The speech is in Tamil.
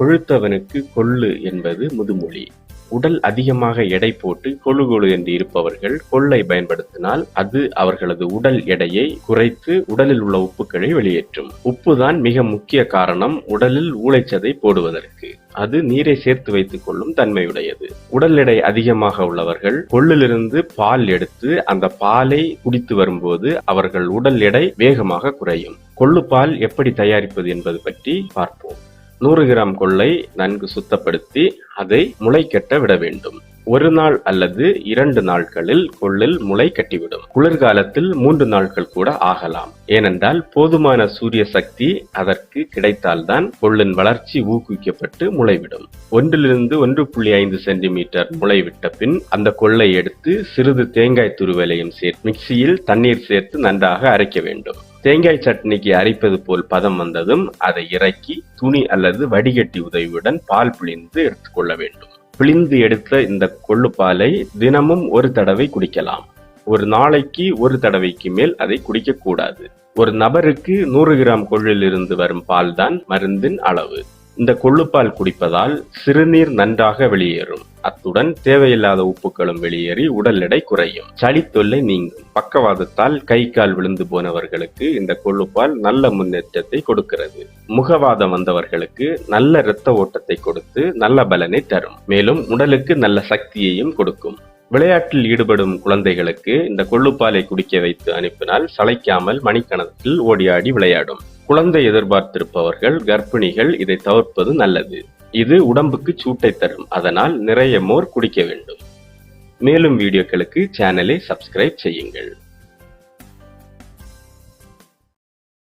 கொழுத்தவனுக்கு கொள்ளு என்பது முதுமொழி. உடல் அதிகமாக எடை போட்டு கொழு கொழு என்று இருப்பவர்கள் கொள்ளை பயன்படுத்தினால் அது அவர்களது உடல் எடையை குறைத்து உடலில் உள்ள உப்புக்களை வெளியேற்றும். உப்புதான் மிக முக்கிய காரணம் உடலில் ஊளைச்சதை போடுவதற்கு. அது நீரை சேர்த்து வைத்துக் கொள்ளும் தன்மையுடையது. உடல் எடை அதிகமாக உள்ளவர்கள் கொள்ளிலிருந்து பால் எடுத்து அந்த பாலை குடித்து வரும்போது அவர்கள் உடல் எடை வேகமாக குறையும். கொள்ளுப்பால் எப்படி தயாரிப்பது என்பது பற்றி பார்ப்போம். நூறு கிராம் கொள்ளை நன்கு சுத்தப்படுத்தி அதை முளை கட்ட விட வேண்டும். ஒரு நாள் அல்லது இரண்டு நாட்களில் கொள்ளில் முளை கட்டிவிடும். குளிர்காலத்தில் மூன்று நாட்கள் கூட ஆகலாம். ஏனென்றால் போதுமான சூரிய சக்தி அதற்கு கிடைத்தால்தான் கொள்ளின் வளர்ச்சி ஊக்குவிக்கப்பட்டு முளைவிடும். ஒன்றிலிருந்து ஒன்று புள்ளி ஐந்து சென்டிமீட்டர் முளைவிட்ட பின் அந்த கொள்ளை எடுத்து சிறிது தேங்காய் துருவலையும் சேர்த்து மிக்சியில் தண்ணீர் சேர்த்து நன்றாக அரைக்க வேண்டும். தேங்காய் சட்னிக்கு அரைப்பது போல் பதம் வந்ததும் அதை இறக்கி துணி அல்லது வடிகட்டி உதவியுடன் பால் பிழிந்து எடுத்துக்கொள்ள வேண்டும். பிழிந்து எடுத்த இந்த கொள்ளு பாலை தினமும் ஒரு தடவை குடிக்கலாம். ஒரு நாளைக்கு ஒரு தடவைக்கு மேல் அதை குடிக்கக்கூடாது. ஒரு நபருக்கு நூறு கிராம் கொள்ளில் இருந்து வரும் பால் தான் மருந்தின் அளவு. இந்த கொள்ளுப்பால் குடிப்பதால் சிறுநீர் நன்றாக வெளியேறும். அத்துடன் தேவையில்லாத உப்புக்களும் வெளியேறி உடல் எடை குறையும். சளி தொல்லை நீங்கும். பக்கவாதத்தால் கை கால் விழுந்து போனவர்களுக்கு இந்த கொள்ளுப்பால் நல்ல முன்னேற்றத்தை கொடுக்கிறது. முகவாதம் வந்தவர்களுக்கு நல்ல இரத்த ஓட்டத்தை கொடுத்து நல்ல பலனை தரும். மேலும் உடலுக்கு நல்ல சக்தியையும் கொடுக்கும். விளையாட்டில் ஈடுபடும் குழந்தைகளுக்கு இந்த கொள்ளுப்பாலை குடிக்க வைத்து அனுப்பினால் சளைக்காமல் மணிக்கணக்கில் ஓடியாடி விளையாடும். குழந்தை எதிர்பார்த்திருப்பவர்கள் கர்ப்பிணிகள் இதை தவிர்ப்பது நல்லது. இது உடம்புக்கு சூட்டை தரும். அதனால் நிறைய மோர் குடிக்க வேண்டும். மேலும் வீடியோக்களுக்கு சேனலை சப்ஸ்கிரைப் செய்யுங்கள்.